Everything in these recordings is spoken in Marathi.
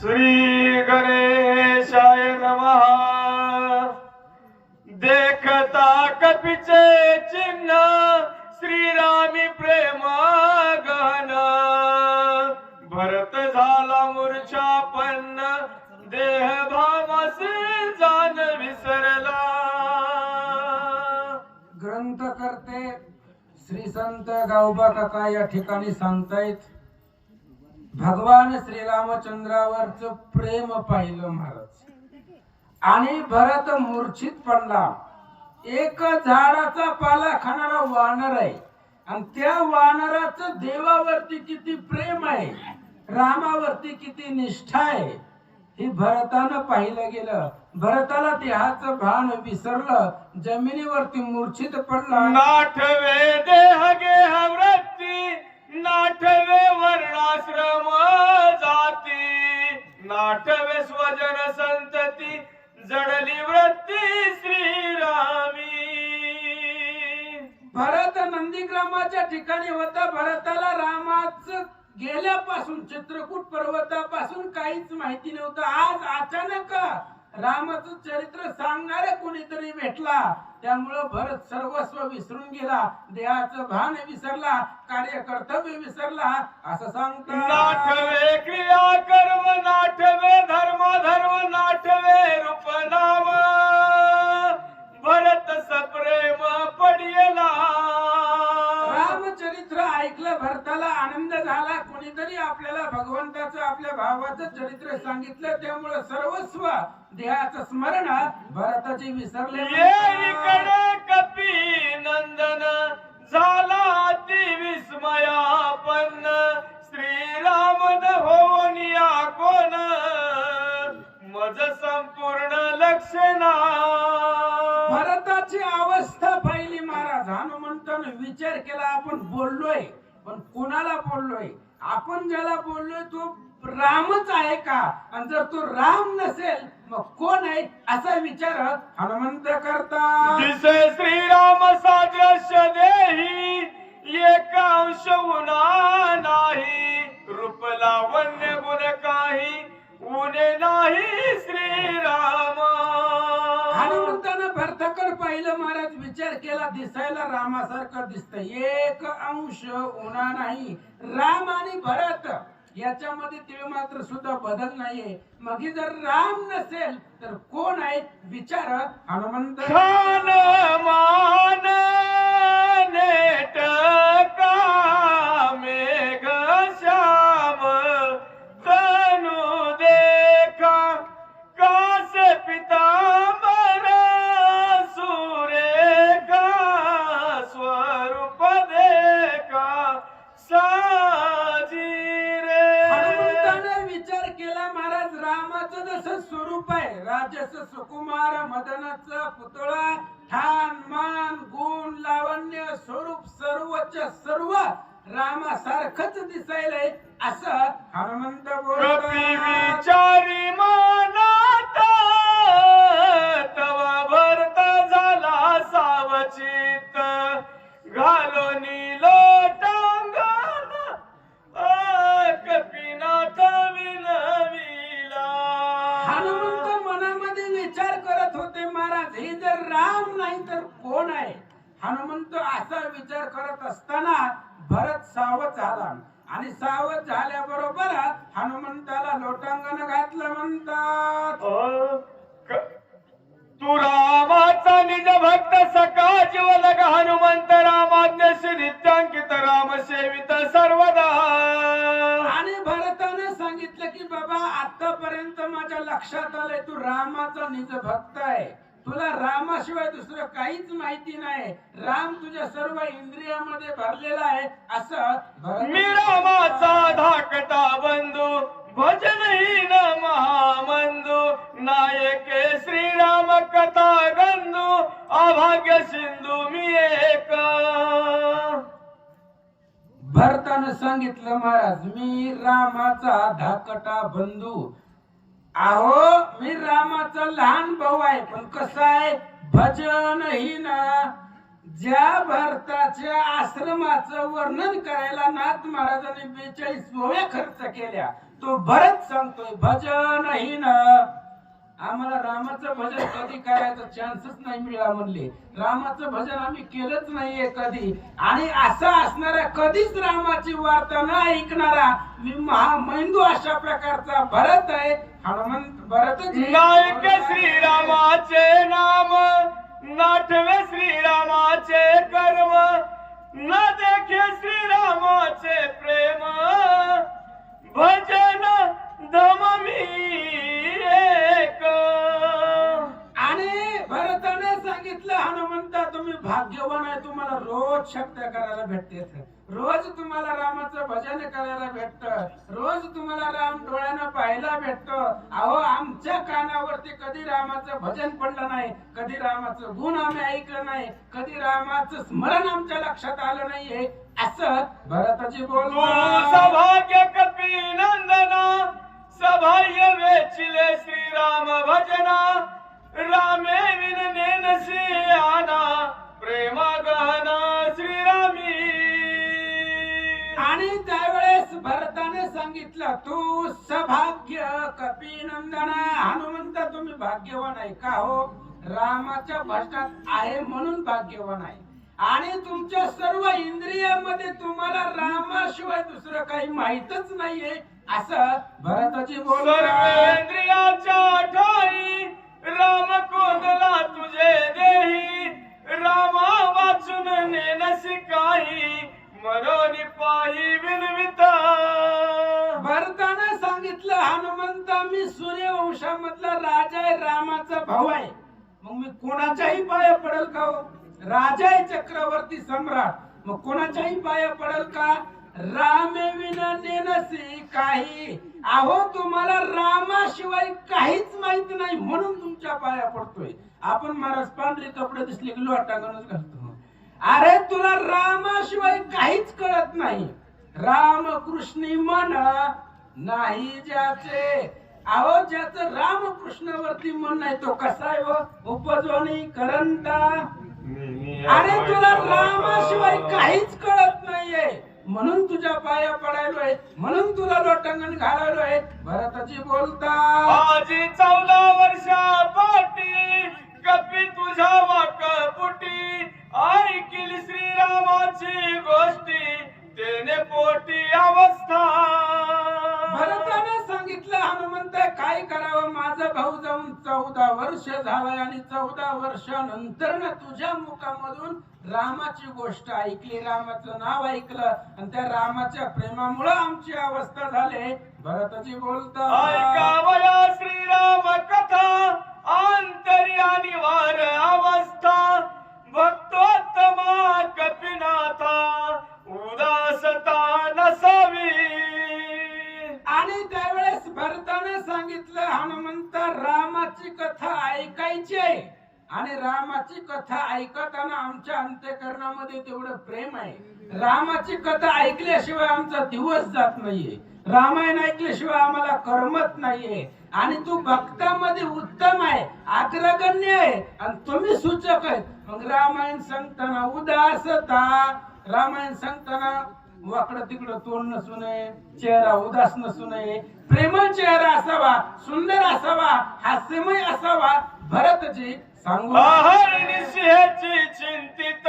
श्री गणेशाय नमः। देखता कपिचे चिन्ह श्रीरामी प्रेम गहन भरत झाला मूर्छापन्न देह भावासी जान विसरला। ग्रंथ करते श्री संत गावबा काका या ठिकाणी सांगतायत भगवान श्रीरामचंद्रावरच प्रेम पाहिलं महाराज. आणि भरत मूर्छित पडला. एक झाडाचा पाला खाणारा वानर आहे. आणि त्या वानराच देवावरती किती प्रेम आहे रामावरती किती निष्ठा आहे हे भरतानं पाहिलं गेलं. भरताला देहाचं भान विसरलं. जमिनीवरती मूर्छित पडला. नाठवे वर्णाश्रम जाती. नाठवे स्वजन संतती जडली वृत्ती श्रीरामी. भरत नंदीग्रामाच्या ठिकाणी होता. भरताला रामाच गेल्यापासून चित्रकूट पर्वतापासून काहीच माहिती नव्हतं. आज अचानक रामाचं चरित्र सांगणारे कोणीतरी भेटला. त्यामुळं भरत सर्वस्व विसरून गेला. देहाचं भान विसरला. कार्य कर्तव्य विसरला. असं सांगतात. नाठवे क्रिया कर्म नाठवे धर्म धर्म नाठवे रूप नाम भरत सप्रेम पडियला. ऐकलं भरताला आनंद झाला कोणीतरी आपल्याला भगवंताचं आपल्या भावाचं चरित्र सांगितलं त्यामुळे सर्वस्व देहाचं स्मरण भरताचे विसरले कपी नंदन झाला अति विस्मयापन्न श्रीराम न होनिया कोण? मज संपूर्ण लक्षणा भरताची अवस्था पाहिली महाराज? हनुमंतानं विचार केला आपण बोललोय पण कोणाला बोललोय? आपण ज्याला बोललोय तो रामच आहे का? आणि जर तो राम नसेल मग कोण आहे? असा विचार हनुमंत करता दिसे श्रीराम सादृश्य देही एक अंश उना नाही. रूप लावण्य गुण काही उणे नाही श्रीराम. हनुमंतानं पाहिलं महाराज विचार केला दिसायला रामासारखं दिसत एक अंश उन्हा नाही राम आणि भरत. याच्यामध्ये तिळ मात्र सुद्धा बदल नाहीये. मग जर राम नसेल तर कोण आहे? विचारत हनुमंत. राजस सुकुमार मदनाचा पुतळा ठाण मान गुण लावण्य स्वरूप सर्वच सर्व रामासारखच दिसायलंय असं हनुमंत बोल विचारी माना हनुमंत असा विचार करत असताना भरत सावध झाला. आणि सावध झाल्याबरोबर हनुमंताला लोटांगण घातलं म्हणतात. तू रामाचा निज भक्त सका जीवलग हनुमंत रामाज्ञशी नित्यांकित राम सेवित सर्वदा. आणि भरताने सांगितलं की बाबा आतापर्यंत माझ्या लक्षात आलंय तू रामाचा निज भक्त आहे. तुला रामाशिवाय दुसरं काहीच माहिती नाही. राम तुझ्या सर्व इंद्रियामध्ये भरलेला आहे. असं मी रामाचा धाकटा बंधू भजनहीन महामंदू नायके श्रीराम कथा गंधू अभाग्य सिंधू मी एक. भरतानं सांगितलं महाराज मी रामाचा धाकटा बंधू अहो मी रामाचा लहान भाऊ आहे पण कसं आहे भजन ही ना ज्या भारताच्या आश्रमाचं वर्णन करायला नाथ महाराजांनी बेचाळीस ओव्या खर्च केल्या. तो भरत सांगतोय भजन ही ना आम्हाला रामाचं भजन कधी करायचा चान्सच नाही मिळाला म्हणले. रामाचं भजन आम्ही केलंच नाहीये कधी. आणि असा असणारा कधीच रामाची वार्ता न ऐकणारा मी महामेंदू अशा प्रकारचा भरत आहे हनुमंत भरत नायक श्रीरामाचे नाम नाठवे श्रीरामाचे कर्म न देखे श्रीरामाचे प्रेम. भजन धम भाग्यवान तुम्हाला रोज शब्द करायला भेटते रोज तुम्हाला रामाचं भजन करायला भेटत. रोज तुम्हाला राम डोळ्यानं पाहायला भेटतो. अहो आमच्या कानावरती कधी रामाचं भजन पडलं नाही कधी रामाचं गुण आम्ही ऐकलं नाही कधी रामाचं स्मरण आमच्या लक्षात आलं नाहीये. असं भरताची तू बोल हो, सभाग्य कपी नंदना सभाय वेचिले श्री राम भजना. रामे विननेन सांगितलं तू सभाग्य कपिनंदना हनुमंत तुम्ही भाग्यवान आहे का हो? रामाच्या भजनात आहे म्हणून भाग्यवान आहे. आणि तुमच्या सर्व इंद्रियामध्ये तुम्हाला रामाशिवाय दुसरं काही माहीतच नाहीये. असं भरताची बोल इंद्रियाच्या ठाई राम कोंदला तुझे देही रामा वाचून नेनसी काही मरोनी पाही विनविता भरताने सांगितलं हनुमंत मी सूर्यवंशामधला राजा आहे रामाचा भाऊ आहे. मग मी कोणाच्याही पाया पडेल का हो? राजा आहे चक्रवर्ती सम्राट. मग कोणाच्याही पाया पडेल का? रामे विना नेनसी काही. अहो तुम्हाला रामाशिवाय काहीच माहीत नाही म्हणून तुमच्या पाया पडतोय. आपण महाराज पांढरे कपडे दिसले की लोटांगणच घालतो. अरे तुला रामाशिवाय काहीच कळत नाही. रामकृष्णी मन नाही ज्याचे. अहो ज्याचं रामकृष्णावरती मन नाही तो कसा आहे व उपजवणी करंटा. अरे तुला रामाशिवाय काहीच कळत नाहीये. म्हणून तुझ्या पाया पडायलोय म्हणून तुला लोटांगण घालायलोय भरताची बोलता आजी चौदा वर्षा पाटी कपी तुझ्या वाक पुटी ऐकिली श्रीरामाची गोष्टी. तेने पोटी अवस्था. भरताने सांगितलं हनुमंत काय करावं? माझा भाऊ जाऊन चौदा वर्ष झालाय आणि चौदा वर्षानंतर ना तुझ्या मुखामधून रामाची गोष्ट ऐकली रामाचं नाव ऐकलं आणि त्या रामाच्या प्रेमामुळे आमची अवस्था झाली. भरताची बोलता ऐकावया श्रीराम कथा आंतर्यानी वार अवस्था. भक्तोत्तमा आणि रामाची कथा ऐकताना आमच्या अंत्यकरणामध्ये तेवढं प्रेम आहे. रामाची कथा ऐकल्याशिवाय आमचा दिवस जात नाहीये. रामायण ऐकल्याशिवाय आम्हाला करमत नाहीये. आणि तू भक्तामध्ये उत्तम आहे अग्रगण्य आहे आणि तुम्ही सूचक आहे मग रामायण सांगताना उदासता. रामायण सांगताना वाकडं तिकडं तोंड नसू नये चेहरा उदास नसू नये. प्रेमळ चेहरा असावा सुंदर असावा हास्यमय असावा. भरतजी सांगू चिंतित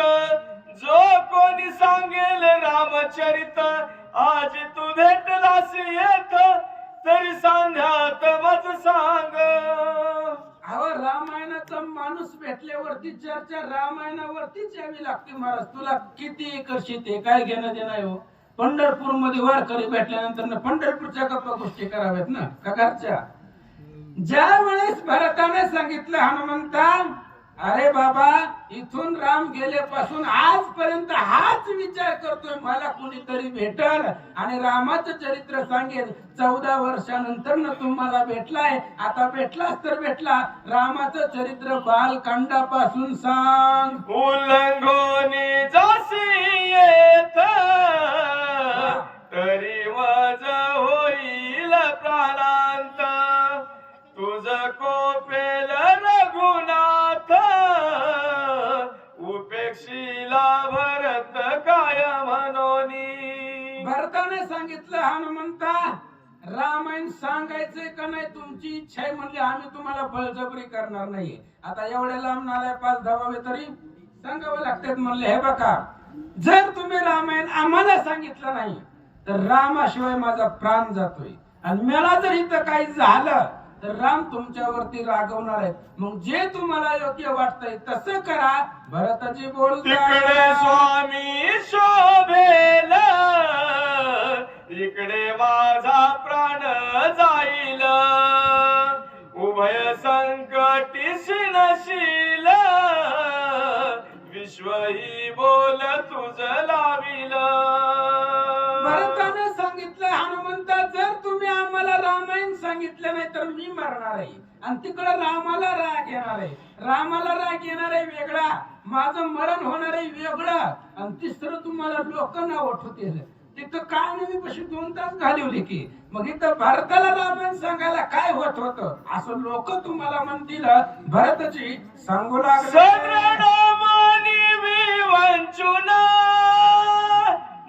जो कोणी सांगेल रामचरित आज तू भेटलास येत तरी सांध्यात मज सांग. अहो रामायणाचा माणूस भेटल्यावरती चर्चा रामायणावरतीच यावी लागते महाराज. तुला किती एकर शेती आहे काय घेणं देणं हो? पंढरपूरमध्ये वारकरी भेटल्यानंतर ना पंढरपूरच्या गप्पा गोष्टी कराव्यात ना? का घरच्या? ज्या वेळेस भरताने सांगितलं हनुमंता अरे बाबा इथून राम गेल्यापासून आजपर्यंत हाच विचार करतोय. मला कुणीतरी भेटल आणि रामाचं चरित्र सांगेल. चौदा वर्षानंतर न तुम्हाला भेटलाय. आता भेटलाच तर भेटला. रामाचं चरित्र बालकांडापासून सांग. उल्लंघोनी जासी येत तरी माझ होईल प्राणांत. तुझ कोपेल रघुनाथ उपेक्षीला भरत काय म्हणोनी भरताने सांगितलं हनुमंता रामायण सांगायचंय का नाही? तुमची इच्छा आहे म्हणली आम्ही तुम्हाला बळजबरी करणार नाही आता एवढ्या लांब नाल्या पाच धावावे तरी सांगावं लागतात म्हणले हे बघा जर तुम्ही रामायण आम्हाला सांगितलं नाही तर रामाशिवाय माझा प्राण जातोय. आणि मला जर इथं काही झालं तर राम तुमच्यावरती रागवणार आहे. मग जे तुम्हाला योग्य वाटतंय तसं करा. भरताची बोल स्वामी शोभेल. इकडे माझा प्राण जाईल. उभय संकटी नशील. विश्व ही बोल तुझ लाविल. तुम्ही रामायण सांगितलं नाही तर मी मरणार आहे. आणि तिकडं रामाला राग येणार आहे. रामाला राग येणार आहे वेगळा. माझं मरण होणार आहे वेगळं. आणि तिसरं तुम्हाला लोक नाव होतील तिथं काय नाही मी दोन तास घालवले की. मग इथं भारताला रामायण सांगायला काय होत होत? असं लोक तुम्हाला म्हणतील भरताची सांगू लागली. सगळ्यांनी मी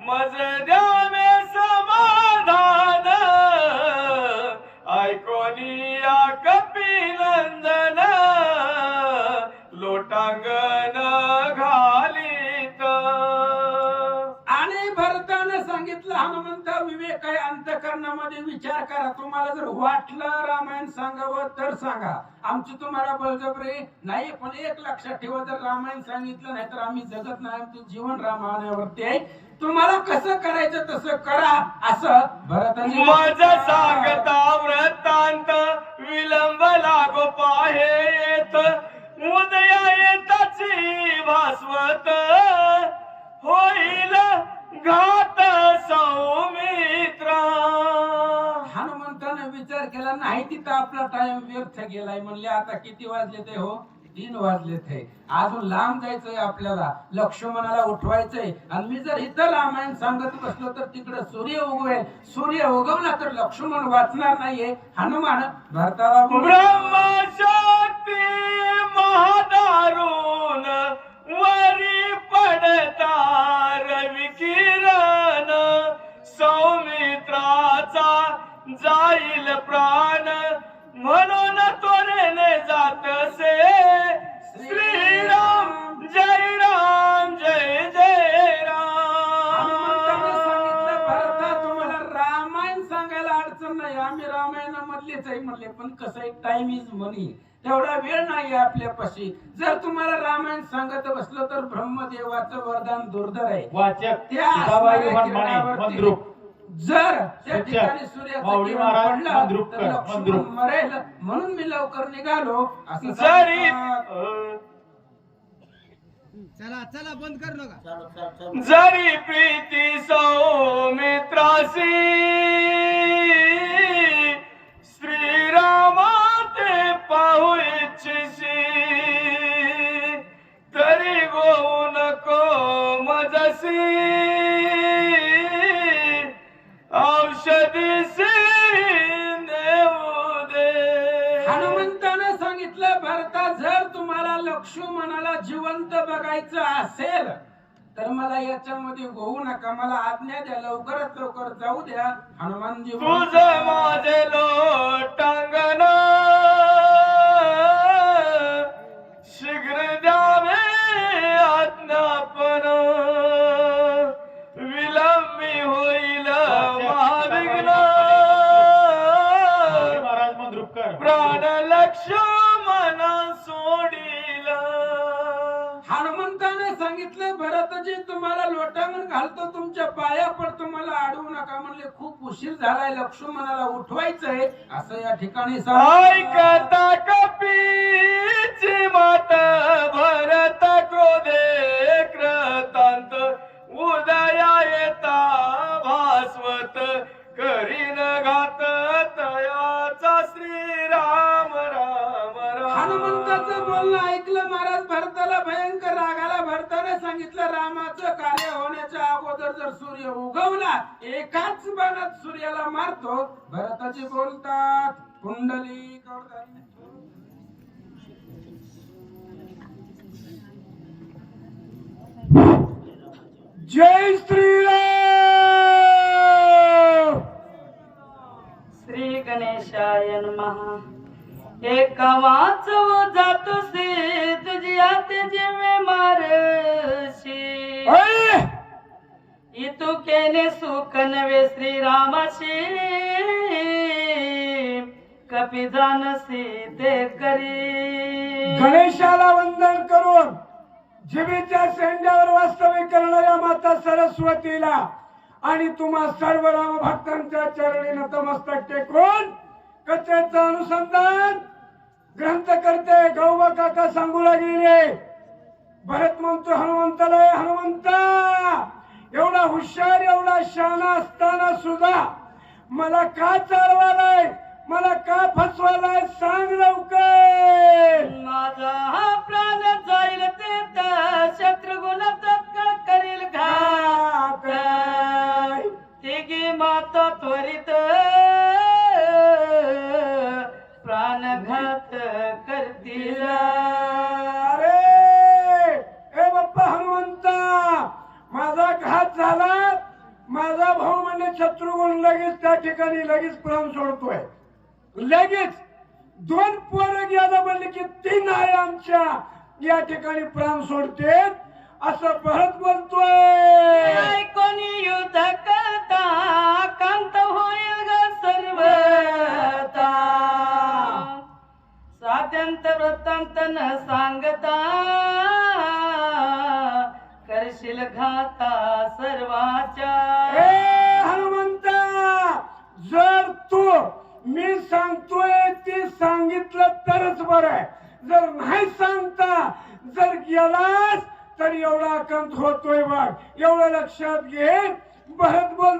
मज द्या लोटांगण घालीत. आणि भरतानं सांगितलं हनुमंत विवेक आहे अंतकरणामध्ये विचार करा. तुम्हाला जर वाटलं रामायण सांगावं तर सांगा. आमची तुम्हाला बळजबरी नाही पण एक लक्षात ठेवा जर रामायण सांगितलं नाही तर आम्ही जगत नाही आमचं जीवन रामायणावरती आहे. तुम्हाला कसं करायचं तसं करा असं भरताने मज सांगता वृत्तांत विलंब लागो पाहे उदया येताची भास्वत होईल घात सौमित्रा. हनुमंतानं विचार केला नाही तिथं आपला टाइम व्यर्थ गेलाय. म्हणले आता किती वाजले ते हो? तीन वाजले ते अजून लांब जायचंय आपल्याला. लक्ष्मणाला उठवायचंय. आणि मी जर इथं रामायण सांगत बसलो तर तिकडे सूर्य उगवेल. सूर्य उगवला तर लक्ष्मण वाचणार नाहीये. हनुमान भरताला दारून वरी पडता रवी किरण. सौमित्राचा जाईल प्राण म्हणून त्वरेने जातसे. श्रीराम जय राम जय जय हनुमंतानं तुम्हाला रामायण सांगायला अडचण नाही. आम्ही रामायणामधलीच आहे म्हणले. पण कसं आहे टाइम इज मनी तेवढा वेळ नाही आपल्यापाशी. जर तुम्हाला रामायण सांगत बसलं तर ब्रह्मदेवाचं वरदान दुर्धर आहे. वाचक त्या जर त्या. ठिकाणी सूर्याचं किरण पडलं तर लक्ष्मण. मरेल. म्हणून मी लवकर निघालो. असं. चला चला बंद कर नका. जरी प्रीती सौमित्रासी श्रीरामा इच्छिसी तरी गोऊ नको मजसी. औषधीसी देऊ दे. हनुमंतानं सांगितलं भरता जर तुम्हाला लक्ष्मणाला जिवंत बघायचं असेल तर मला याच्यामध्ये होऊ नका. मला आज्ञा द्या लवकरात लवकर जाऊ द्या. हनुमानजी तुझ माझे लोटांगण शीघ्र सांगितलं तुम्हाला लोटांगण घालतो तुमच्या पाया पडतो मला अडवू नका म्हणले. खूप उशीर झालाय लक्ष्मणाला उठवायचंय असं या ठिकाणी सांगितलं. ऐकता कपीची मात? भरत क्रोधे क्रतांत. उदया येता भास्वत. करीन घात हनुमंताचं बोलणं ऐकलं महाराज भरताला भयंकर रागाला भरताने सांगितलं रामाचं कार्य होण्याच्या अगोदर जर सूर्य उगवला एकाच बाणात सूर्याला मारतो भरताची बोलतात कुंडली कवरधारी. जय श्रीराम गणेशाय नमः एक वाचव जातो से तुझी आते जेवे मारशी. ऐ! इतू केले सुख नवे श्रीरामाशी. कपी जाणसी ते करी. गणेशाला वंदन करून जीवीच्या सेंड्यावर वास्तव्य करणाऱ्या माता सरस्वतीला आणि तुम्हा सर्व राम भक्तांच्या चरणी नतमस्तक टेकून कथेचं अनुसंधान ग्रंथकर्ते गौबा काका सांगू लागलेले भरत म्हणतो हनुमंताला "ए हनुमंता! एवढा हुशार एवढा शाना असताना सुद्धा मला का चालवालाय? मला का फसवालाय? सांग लवकर! माझा हा प्राण जाईल ते शत्रुगुण तत्काळ करील घात काय? तिघी माता त्वरित प्राणघात करतील. अरे ए बाप्पा हनुमंता माझा घात झाला. माझा भाऊ म्हणजे शत्रुघ्न लगेच त्या ठिकाणी लगेच प्राण सोडतोय. लगेच. दोन पोरं गेलं म्हणले की तीन आहे आमच्या. या ठिकाणी प्राण सोडते असं भरत बोलतोय. कोणी युद्ध करता? कांत होईल ग सर्वता. अत्यंत वृत्तांत न सांगता करशील घाता सर्वाच्या. ए जर तू मी सांगतोय ते सांगितलं तरच बरं आहे. जर नाही सांगता जर गेलास तर एवढा कंत होतोय बघ. एवढं लक्षात घे. भरत बोल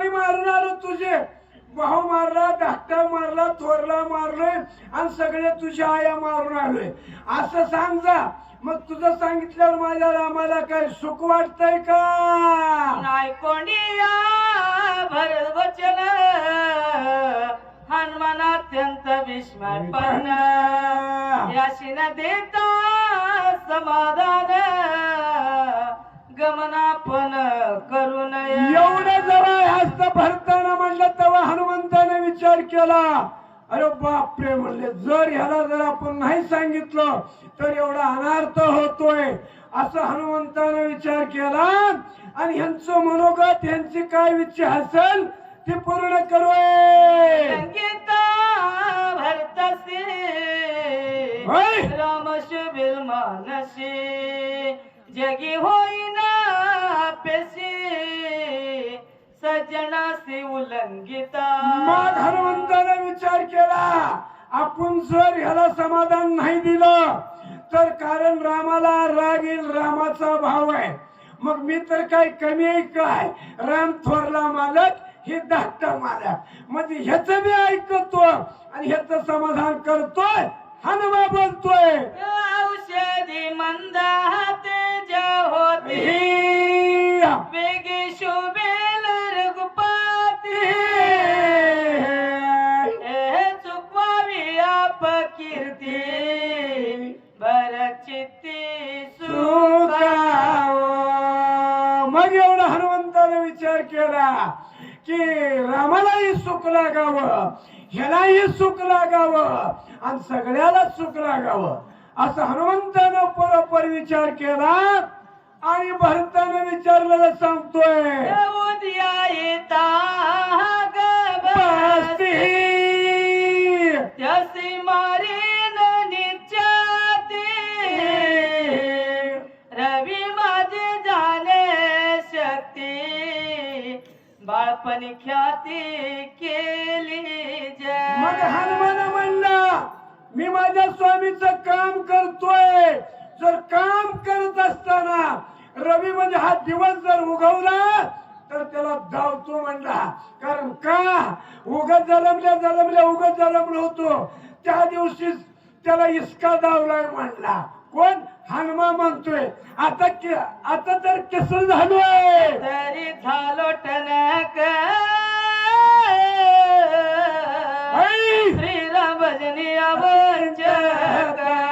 सगळी मारून आलो तुझे. भाऊ मारला धाकटा मारला थोरला मारलोय आणि सगळे तुझ्या आया मारून आलोय असं सांग जा. मग तुझं सांगितल्यावर माझ्या रामाला काय सुख वाटतंय का? नाही कोणिया भरत वचन. हनुमान अत्यंत विस्मय पण. याशी न देता समाधान. गमनापन करू नये. एवढं जवळ हस्त भरताना म्हणलं तेव्हा हनुमंताने विचार केला. अरे बापरे म्हणले जर ह्याला जर आपण नाही सांगितलं तर एवढा अनार्थ होतोय. असं हनुमंताने विचार केला. आणि ह्यांचं मनोगत ह्यांची काय इच्छा असेल ती पूर्ण करूय संगीता भरतसे होय. राम शुभिल मानसी. जगी होईना पेशी सज्जनासी उल्लंघिता हनुमंताने विचार केला आपण जर ह्याला समाधान नाही दिलं तर कारण रामाला राग येईल रामाचा भाव आहे. मग मी तर काय कमी आहे काय? राम थोरला मालक हे धाकटा मालक. म्हणजे ह्याच मी ऐकतो आणि ह्याच समाधान करतोय हनुमा बोलतोय. औषधी मंदा तेज होती। ही वेगी शुभेल रघुपती चुकवावी आप कीर्ती। सुखावं. मग एवढा हनुमंताने विचार केला की रामालाही सुख लागावं ह्यालाही सुख लागावं आणि सगळ्याला सुख लागावं. असं हनुमंतानं बरोबर विचार केला. आणि भरतानं विचारलेलं सांगतोय उद्या येता. त्यासी मारीन निच्याती रवी माझे जाणे शक्ती. बाळपणी ख्याती केली मग हनुमान म्हणला मी माझ्या स्वामीचं काम करतोय. जर काम करत असताना रवी म्हणजे हा दिवस जर उगवला तर त्याला धावतो म्हणला. कारण का? उगत जलमल्या जलमल्या उगत जलमलो होतो त्या दिवशी त्याला इसका धावलाय म्हणला. कोण? हनुमा म्हणतोय. आता के- आता तर केसर झालोय. तरी झालो टणक. ऐ! श्रीराम भजनी अवंचक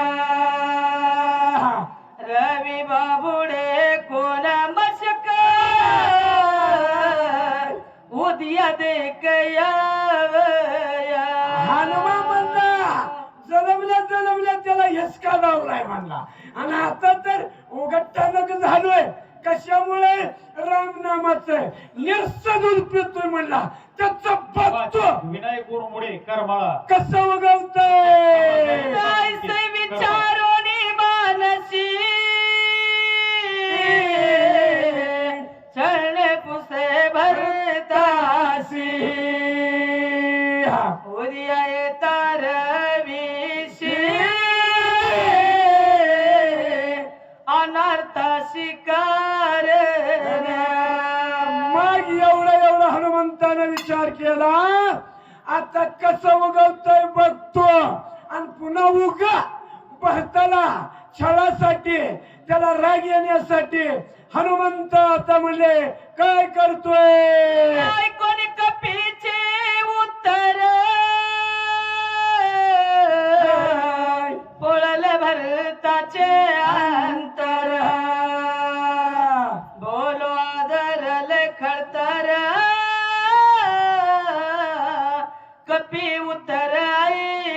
हनुमा म्हणला जलमल्या जलमल्या त्याला हिसका लावलाय म्हणला. आणि आता तर उघडतानक झालोय. कशामुळे? रामनामाचं. निर्स दूध पितोय म्हणला. त्याचं बघतो. विनायक मुळे करमाळा. कसं उगवतंय? कैसे अनर्था शिकार मग एवढा एवढा हनुमंतानं विचार केला आता कसं उगवतोय बघतो आणि पुन्हा उगा भरताला छळासाठी त्याला राग येण्यासाठी हनुमंत आता म्हणले काय करतोय? कोणी कपी हृदयाचे अंतर. बोलो आदरल खडतर कपी उतराई